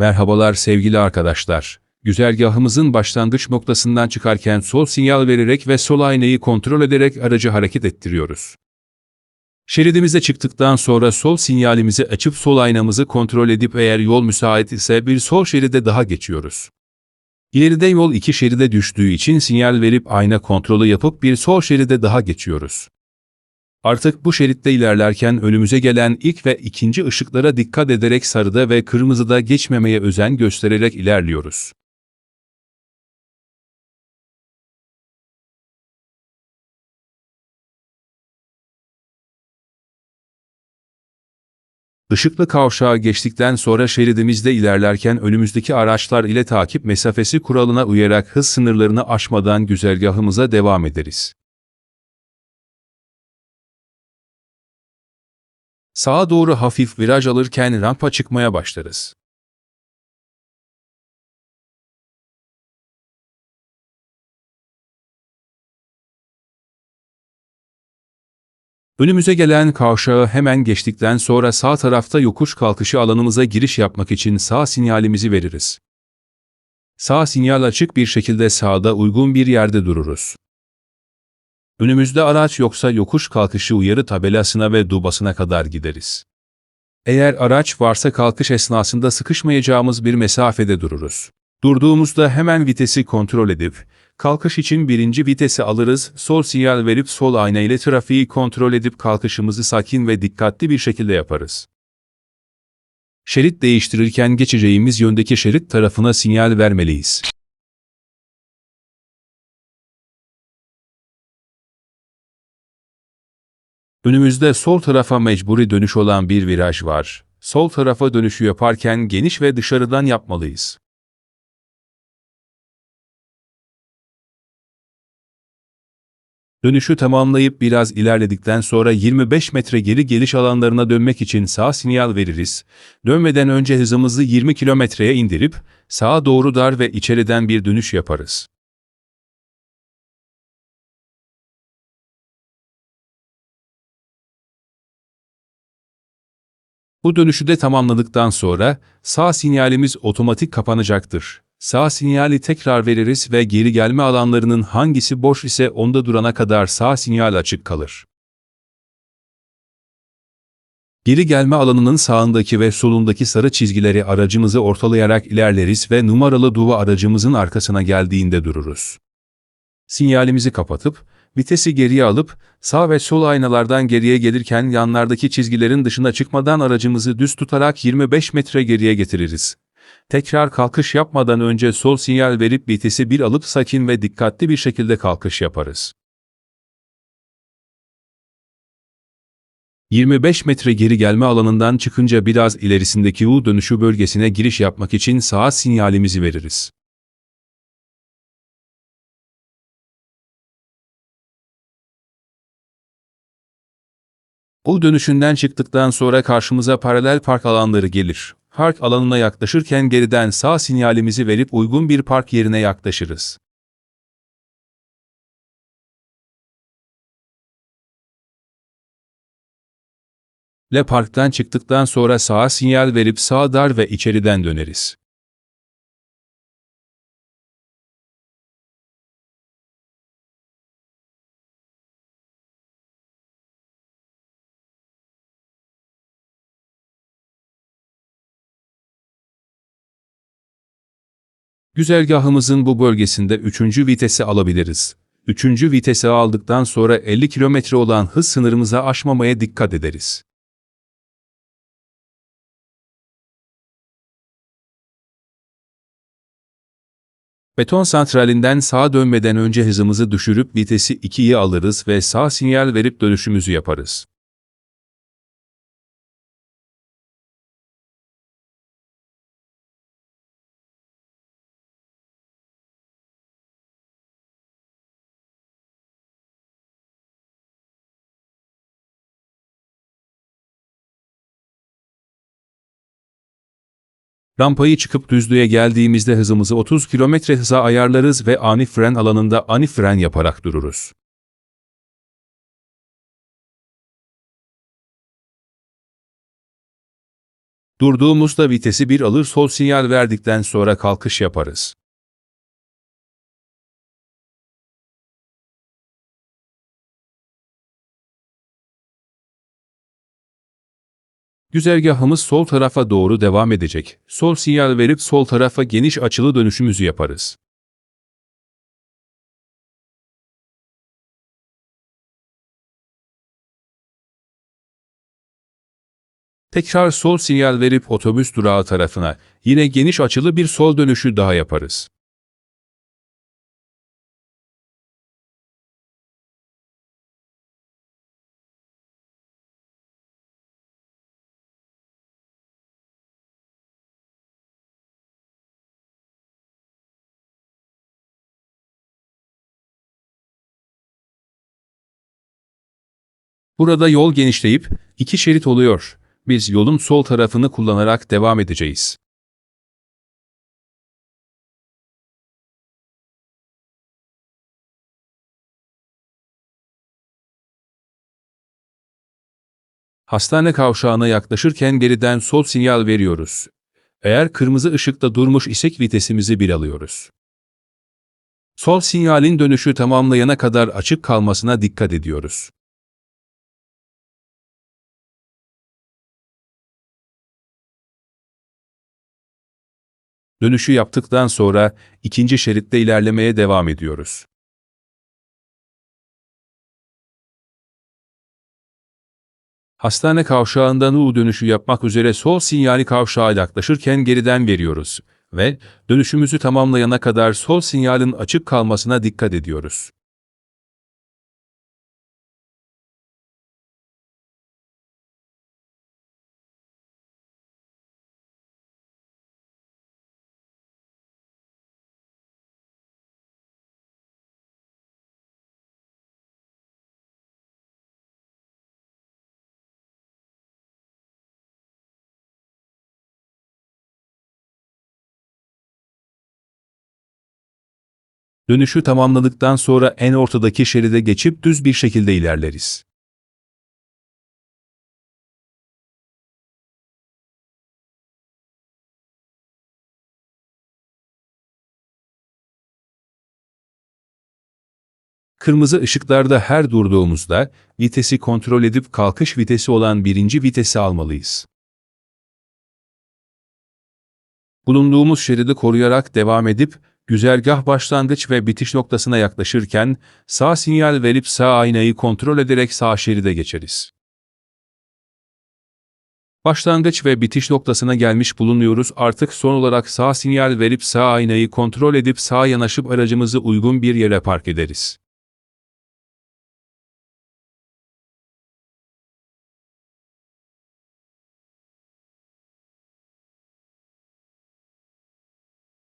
Merhabalar sevgili arkadaşlar. Güzergahımızın başlangıç noktasından çıkarken sol sinyal vererek ve sol aynayı kontrol ederek aracı hareket ettiriyoruz. Şeridimize çıktıktan sonra sol sinyalimizi açıp sol aynamızı kontrol edip eğer yol müsait ise bir sol şeride daha geçiyoruz. İleride yol iki şeride düştüğü için sinyal verip ayna kontrolü yapıp bir sol şeride daha geçiyoruz. Artık bu şeritte ilerlerken önümüze gelen ilk ve ikinci ışıklara dikkat ederek sarıda ve kırmızıda geçmemeye özen göstererek ilerliyoruz. Işıklı kavşağı geçtikten sonra şeridimizde ilerlerken önümüzdeki araçlar ile takip mesafesi kuralına uyarak hız sınırlarını aşmadan güzergahımıza devam ederiz. Sağa doğru hafif viraj alırken rampa çıkmaya başlarız. Önümüze gelen kavşağı hemen geçtikten sonra sağ tarafta yokuş kalkışı alanımıza giriş yapmak için sağ sinyalimizi veririz. Sağ sinyal açık bir şekilde sağda uygun bir yerde dururuz. Önümüzde araç yoksa yokuş kalkışı uyarı tabelasına ve dubasına kadar gideriz. Eğer araç varsa kalkış esnasında sıkışmayacağımız bir mesafede dururuz. Durduğumuzda hemen vitesi kontrol edip, kalkış için birinci vitesi alırız, sol sinyal verip sol ayna ile trafiği kontrol edip kalkışımızı sakin ve dikkatli bir şekilde yaparız. Şerit değiştirirken geçeceğimiz yöndeki şerit tarafına sinyal vermeliyiz. Önümüzde sol tarafa mecburi dönüş olan bir viraj var. Sol tarafa dönüşü yaparken geniş ve dışarıdan yapmalıyız. Dönüşü tamamlayıp biraz ilerledikten sonra 25 metre geri geliş alanlarına dönmek için sağ sinyal veririz. Dönmeden önce hızımızı 20 kilometreye indirip sağa doğru dar ve içeriden bir dönüş yaparız. Bu dönüşü de tamamladıktan sonra sağ sinyalimiz otomatik kapanacaktır. Sağ sinyali tekrar veririz ve geri gelme alanlarının hangisi boş ise onda durana kadar sağ sinyal açık kalır. Geri gelme alanının sağındaki ve solundaki sarı çizgileri aracımızı ortalayarak ilerleriz ve numaralı duva aracımızın arkasına geldiğinde dururuz. Sinyalimizi kapatıp, vitesi geriye alıp, sağ ve sol aynalardan geriye gelirken yanlardaki çizgilerin dışına çıkmadan aracımızı düz tutarak 25 metre geriye getiririz. Tekrar kalkış yapmadan önce sol sinyal verip vitesi bir alıp sakin ve dikkatli bir şekilde kalkış yaparız. 25 metre geri gelme alanından çıkınca biraz ilerisindeki U dönüşü bölgesine giriş yapmak için sağa sinyalimizi veririz. U dönüşünden çıktıktan sonra karşımıza paralel park alanları gelir. Park alanına yaklaşırken geriden sağ sinyalimizi verip uygun bir park yerine yaklaşırız. Le parktan çıktıktan sonra sağa sinyal verip sağ dar ve içeriden döneriz. Güzergahımızın bu bölgesinde 3. vitesi alabiliriz. 3. vitesi aldıktan sonra 50 km olan hız sınırımıza aşmamaya dikkat ederiz. Beton santralinden sağa dönmeden önce hızımızı düşürüp vitesi 2'ye alırız ve sağ sinyal verip dönüşümüzü yaparız. Rampayı çıkıp düzlüğe geldiğimizde hızımızı 30 km hıza ayarlarız ve ani fren alanında ani fren yaparak dururuz. Durduğumuzda vitesi bir alır sol sinyal verdikten sonra kalkış yaparız. Güzergahımız sol tarafa doğru devam edecek. Sol sinyal verip sol tarafa geniş açılı dönüşümüzü yaparız. Tekrar sol sinyal verip otobüs durağı tarafına yine geniş açılı bir sol dönüşü daha yaparız. Burada yol genişleyip iki şerit oluyor. Biz yolun sol tarafını kullanarak devam edeceğiz. Hastane kavşağına yaklaşırken geriden sol sinyal veriyoruz. Eğer kırmızı ışıkta durmuş isek vitesimizi bir alıyoruz. Sol sinyalin dönüşü tamamlayana kadar açık kalmasına dikkat ediyoruz. Dönüşü yaptıktan sonra ikinci şeritte ilerlemeye devam ediyoruz. Hastane kavşağından U dönüşü yapmak üzere sol sinyali kavşağa yaklaşırken geriden veriyoruz ve dönüşümüzü tamamlayana kadar sol sinyalin açık kalmasına dikkat ediyoruz. Dönüşü tamamladıktan sonra en ortadaki şeride geçip düz bir şekilde ilerleriz. Kırmızı ışıklarda her durduğumuzda vitesi kontrol edip kalkış vitesi olan birinci vitesi almalıyız. Bulunduğumuz şeridi koruyarak devam edip güzergah başlangıç ve bitiş noktasına yaklaşırken sağ sinyal verip sağ aynayı kontrol ederek sağ şeride geçeriz. Başlangıç ve bitiş noktasına gelmiş bulunuyoruz. Artık son olarak sağ sinyal verip sağ aynayı kontrol edip sağa yanaşıp aracımızı uygun bir yere park ederiz.